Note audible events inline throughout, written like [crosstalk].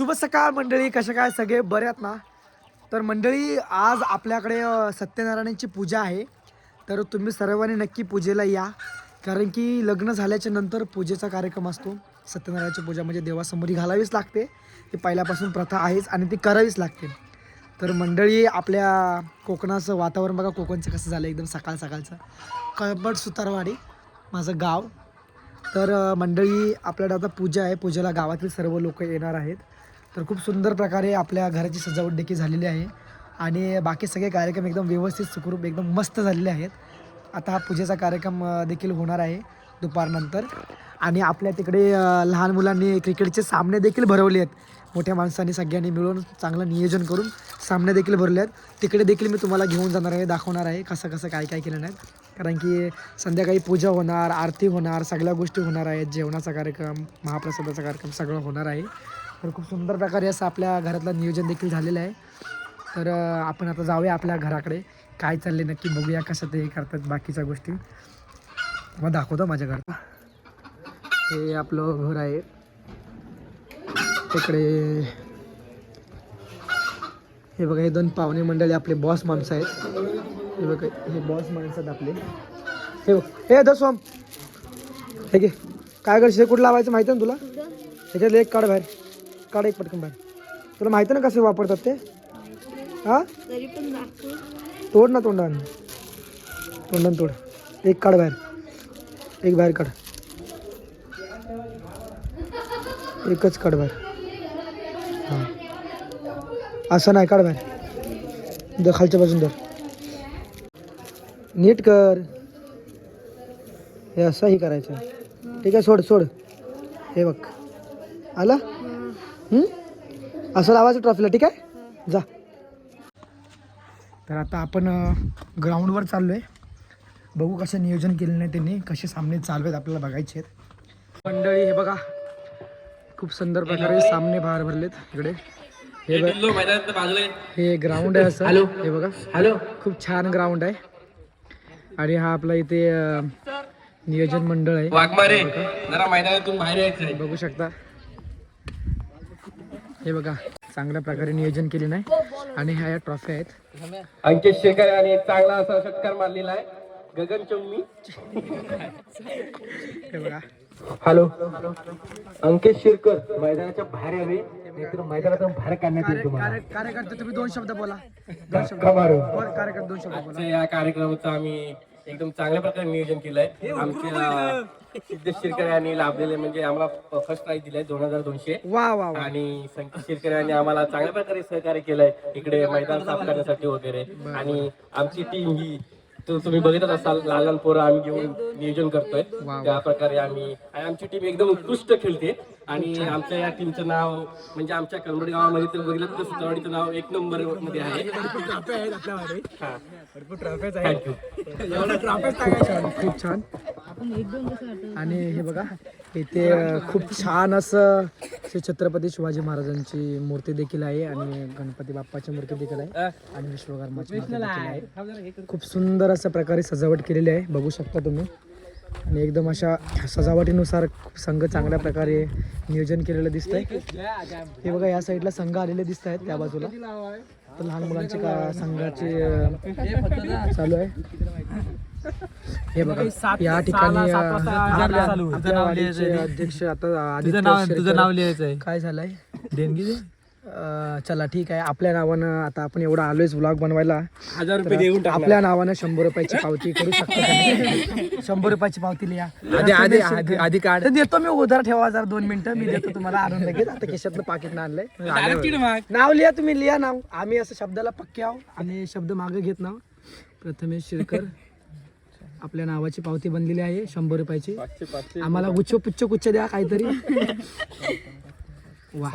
शुभ सकाळ मंडळी कशा काय सगळे? बरे आहेत ना? तर मंडळी आज आपल्याकडे अ, सत्यनारायणाची पूजा आहे. तर तुम्ही सर्वांनी नक्की पूजेला या. कारण की लग्न झाल्याच्यानंतर पूजेचा कार्यक्रम असतो. सत्यनारायणाची पूजा म्हणजे देवासमोर घालावीच लागते. ती पहिल्यापासून प्रथा आहेच आणि ती करावीच लागते. तर मंडळी आपल्या कोकणाचं वातावरण बघा कोकणचं कसं झालं एकदम सकाळ सकाळचं. कळबट सुतारवाडी माझं गाव. तर मंडळी आपल्याकडे आता पूजा आहे. पूजेला गावातील सर्व लोक येणार आहेत. तर खूप सुंदर प्रकारे आपल्या घराची सजावट देखील झालेली आहे. आणि बाकी सगळे कार्यक्रम एकदम व्यवस्थित सुखरूप एकदम मस्त झालेले आहेत. आता हा पूजेचा कार्यक्रम देखील होणार आहे दुपारनंतर. आणि आपल्या तिकडे लहान मुलांनी क्रिकेटचे सामने देखील भरवले आहेत. मोठ्या माणसांनी सगळ्यांनी मिळून चांगलं नियोजन करून सामने देखील भरले आहेत. तिकडे देखील मी तुम्हाला घेऊन जाणार आहे दाखवणार आहे कसं कसं काय काय केलं नाही. कारण की संध्याकाळी पूजा होणार आरती होणार सगळ्या गोष्टी होणार आहेत. जेवणाचा कार्यक्रम महाप्रसादाचा कार्यक्रम सगळं होणार आहे. तर खूप सुंदर प्रकारे असं आपल्या घरातलं नियोजन देखील झालेलं आहे. तर आपण आता जाऊया आपल्या घराकडे. काय चालले नक्की बघूया कसं ते करतात बाकीच्या गोष्टी. मग दाखवतो माझ्या घरात हे आपलं घर आहे. तिकडे हे बघा हे दोन पाहुणे मंडळी आपले बॉस माणसं आहेत. हे बघा हे बॉस माणसं आहेत आपले. हे बघ हे दसवाम हे घे. काय करशील? कुठं लावायचं माहिती आहे ना तुला? ह्याच्यातलं एक काढ बाहेर. काढ एक पटकन बाहेर. तुला माहिती ना कसे वापरतात ते? हां? तरी पण दाखवू. तोड ना तोंडाने. तोंडाने तोड. एक काढ बाहेर. एक बाहेर काढ. एकच काढ बाहेर. हां. असं नाही काढ बाहेर. दर खालच्या बाजून दर नीट कर. हे असंही करायचं. ठीक आहे सोड सोड. हे बघ. आला? असं लावायचं ट्रॉफीला ठीक आहे? जा. तर आता आपण ग्राउंडवर चाललो आहे बघू कसं नियोजन केलं नाही त्यांनी कसे सामने चालू आहेत आपल्याला बघायचे आहेत. मंडळी हे बघा. खूप सुंदर प्रकारे सामने बाहेर भरलेत इकडे. हे बघ. हे ग्राउंड आहे असं. हे बघा. हॅलो. खूप छान ग्राउंड आहे. आणि हा आपला इथे नियोजन मंडळ आहे. बघू शकता. हे बघा चांगल्या प्रकारे नियोजन केले नाही आणि ह्या या ट्रॉफी आहेत. अंकित शेखर यांनी एक चांगला असा षटकार मारलेला आहे. गगन चौमी. हे बघा. हॅलो. अंकित शिरकर मैदानाच्या बाहेर यावे. नाहीतर मैदानातून बाहेर काढण्यात येईल तुम्हाला. कार्य- कार्यकर्ते तुम्ही दोन शब्द बोला. दोन शब्द कार्यकर्ते दोन शब्द बोला. या कार्यक्रमाचं आम्ही एकदम चांगल्या प्रकारे नियोजन केलंय. आमच्या सिद्धेश शिरकर यांनी लाभलेले म्हणजे आम्हाला फर्स्ट प्राईज दिलाय दोन हजार दोनशे. वा वा वा. आणि संकेत शिरकर यांनी आम्हाला चांगल्या प्रकारे सहकार्य केलंय इकडे मैदान साफ करण्यासाठी वगैरे. आणि आमची टीम ही तो तुम्ही बघितच असाल लहान लहान पोरं आम्ही घेऊन नियोजन करतोय. त्या प्रकारे आम्ही आणि आमची टीम एकदम उत्कृष्ट खेळते. आणि आमच्या या टीमचं नाव म्हणजे आमच्या कलमडी गावामध्ये तर बघितलं तर सुतावाडीचं नाव एक नंबरमध्ये आहे. हा. खूप छान. आणि हे बघा इथे खूप छान असं श्री छत्रपती शिवाजी महाराजांची मूर्ती देखील आहे आणि गणपती बाप्पाची मूर्ती देखील आहे आणि विश्वकर्माची मूर्ती देखील आहे. खूप सुंदर अशा प्रकारे सजावट केलेली आहे. बघू शकता तुम्ही. आणि एकदम अशा सजावटीनुसार संघ चांगल्या प्रकारे नियोजन केलेलं दिसतंय. हे बघा या साईडला संघ आलेले दिसत आहेत त्या बाजूला. तर लहान मुलांचे का संघाचे चालू आहे. हे बघा या ठिकाणी अध्यक्ष आता काय झालंय? देणगी चला ठीक आहे. आपल्या नावानं आता आपण एवढा आलोयच व्लॉग बनवायला. हजार रुपये देऊन. आपल्या नावानं शंभर रुपयाची पावती करू शकतो? [laughs] शंभर रुपयाची पावती लिहा आधी आधी आधी आधी काढ. देतो मी उधार ठेवा जरा दोन मिनिटं. मी देतो तुम्हाला आणून लगेच. आता केशातलं पाकिट आणलंय. नाव लिहा तुम्ही लिहा नाव. आम्ही असं शब्दाला पक्के आहो आणि शब्द मागे घेत नाव. प्रथमेश शिरकर. आपल्या नावाची पावती बनलेली आहे शंभर रुपयाची. आम्हाला गुच्छ पुच्छ कुच्छ द्या काहीतरी. [laughs] वा.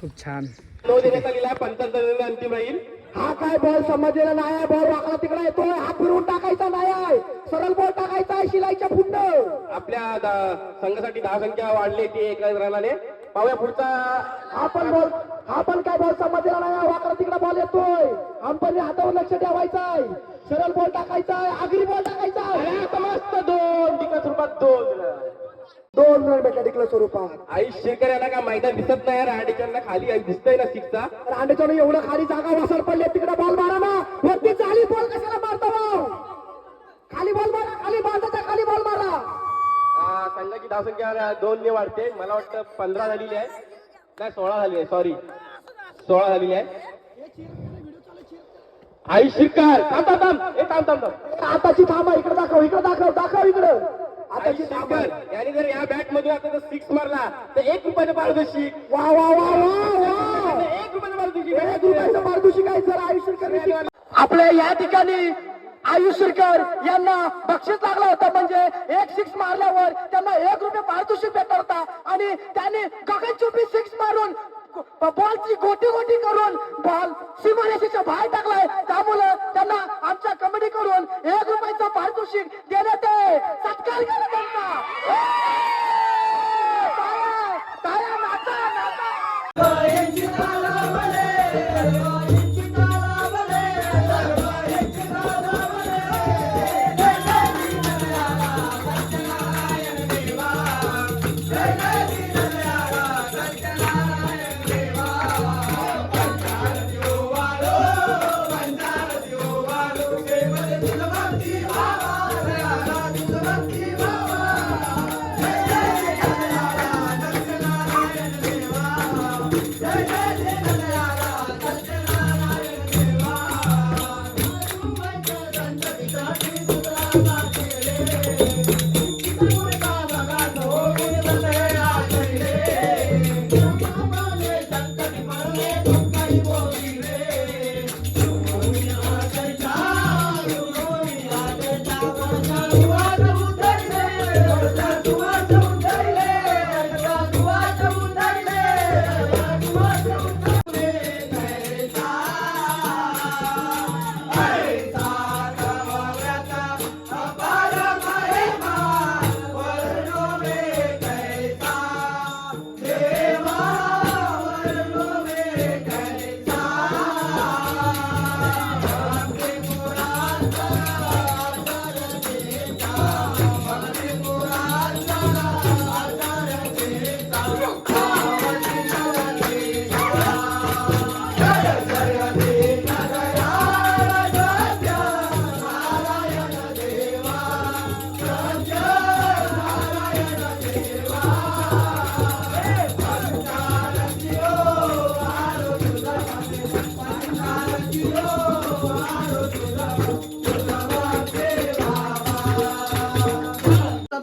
खूप छान. तो देण्यात आलेला आहे पंचाहत्तर अंतिम राहील. हा काय बॉल समजलेला नाही बॉल वाकडा तिकडे येतोय हा फिरवून टाकायचा नाही आहे. सरळ बॉल टाकायचा आहे शिलाईच्या फुंड आपल्या संघासाठी दहा संख्या वाढली ती एका रनाने. पाहूया पुढचा. हा पण बॉल हा पण काय बॉल समजलेला नाही वाकडा तिकडे बॉल येतोय. अंपायरने हातावर लक्ष ठेवायचं आहे. सरळ बॉल टाकायचा आहे आगरी बॉल टाकायचा आहे. मस्त दोन टिका स्वरूपात दोन. दोन भेटला टिकलं स्वरूपात. आई शेखर याला का मैदान दिसत नाही राडिकांना खाली दिसतंय ना सिक्सचा रांडेच्यानं एवढं खाली जागा वसाल पडले तिकडे बॉल मारा ना वरती चाली बॉल कशाला मारतो? खाली बॉल मारा खाली बांधाचा खाली बॉल मारा. सांगा की धावसंख्या दोन ने वाढते. मला वाटतं पंधरा झालेली आहे. नाही सोळा झाली आहे सॉरी सोळा झालेली आहे. आई शिरकार. थांब थांब थांब. थांब थांब थांब. आताची थांबा इकडे दाखव इकडे दाखव दाखव इकडं. आताची थांबा शिरकर याने जर या बॅट मधून आता जर सिक्स मारला तर एक रुपयाचं पारितोषिक वा वा वा वा वा. एक रुपयाचं पारितोषिक एक रुपयाचं पारितोषिक आहे सर आयुष्य आपल्या या ठिकाणी आयुष्यकर यांना बक्षीस लागला होता. म्हणजे एक सिक्स मारल्यावर त्यांना एक रुपये पारितोषिक भेटत होता. आणि त्यांनी गगनचुंबी सिक्स मारून बॉलची गोटी गोटी करून बॉल सीमारेषेच्या बाहेर टाकलाय. त्यामुळं आमच्या कमिटीकडून एक रुपयाचं पारितोषिक देण्यात आहे. सत्कार केला त्यांचा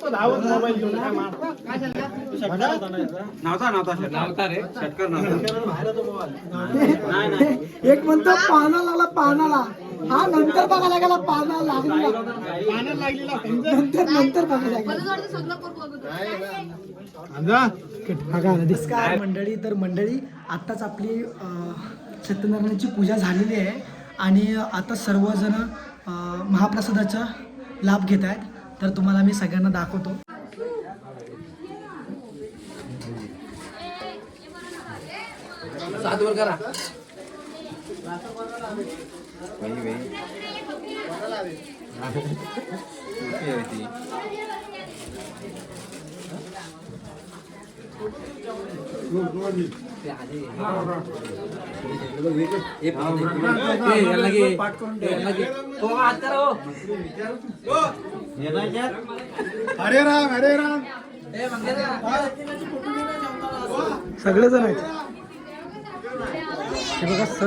[laughs] एक म्हणतो पाना लागला पानाला. हा नंतर बघायला गेला पाना लागला. नंतर नंतर बघायला गेला नमस्कार मंडळी. तर मंडळी आत्ताच आपली अं, सत्यनारायणाची पूजा झालेली आहे. आणि आता सर्वजण अं, महाप्रसादाचा लाभ घेत आहेत. तर तुम्हाला मी सगळ्यांना दाखवतो हरे राम हरे राम. सगळेजण आहेत. हे बघा स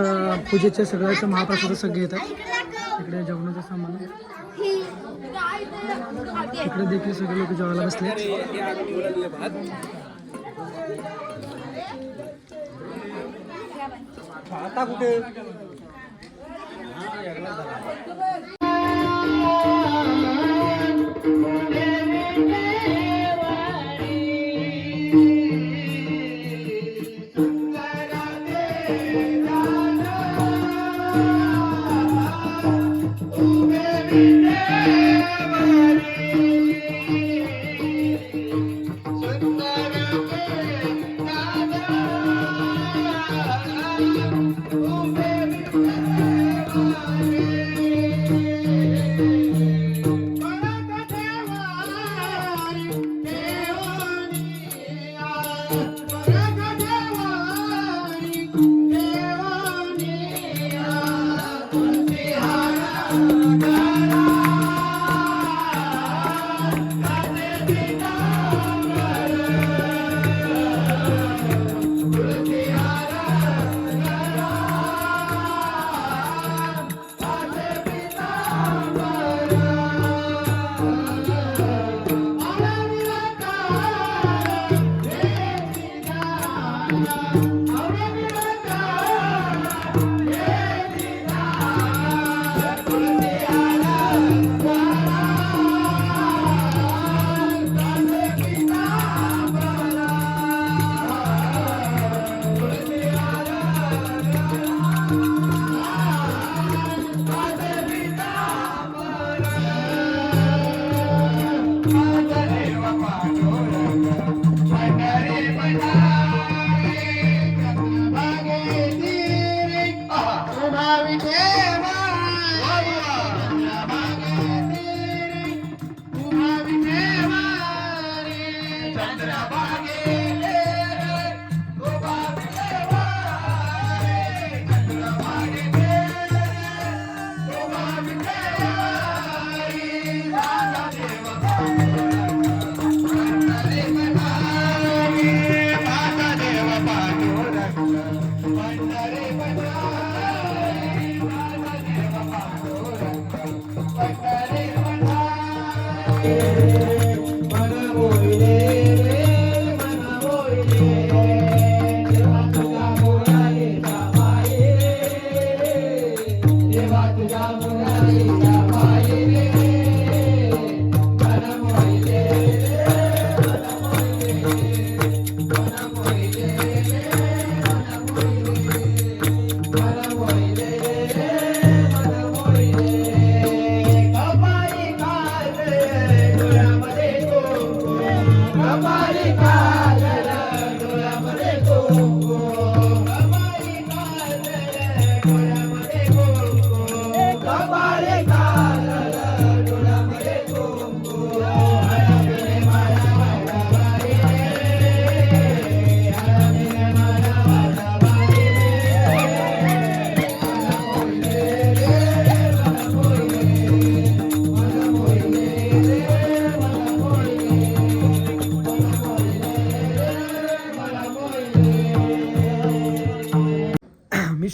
पूजेच्या सगळ्याचं महाप्रसाद सगळे येतात. इकडे जेवणाचं सामान. इकडे देखील सगळे लोक जेवायला बसले आता कुठे?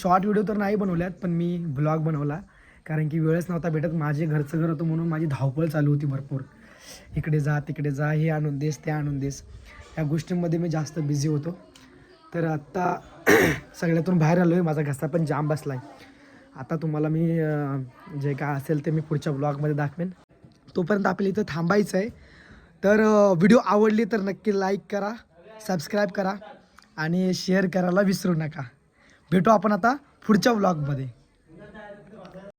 शॉर्ट व्हिडिओ तर नाही बनवल्यात पण मी ब्लॉग बनवला. कारण की वेळच नव्हता भेटत. माझे घरचं घर होतं म्हणून माझी धावपळ चालू होती भरपूर. इकडे जा तिकडे जा हे आणून देस ते आणून देस. या गोष्टींमध्ये मी जास्त बिझी होतो. तर आत्ता [clears throat] सगळ्यातून बाहेर आलो आहे माझा घसा पण जाम बसला आहे आता तुम्हाला मी जे काय असेल ते मी पुढच्या ब्लॉगमध्ये दाखवेन. तोपर्यंत आपल्याला इथं थांबायचं आहे तर व्हिडिओ आवडली तर नक्की लाईक करा सबस्क्राईब करा आणि शेअर करायला विसरू नका. भेटू आपण आता पुढच्या व्लॉगमध्ये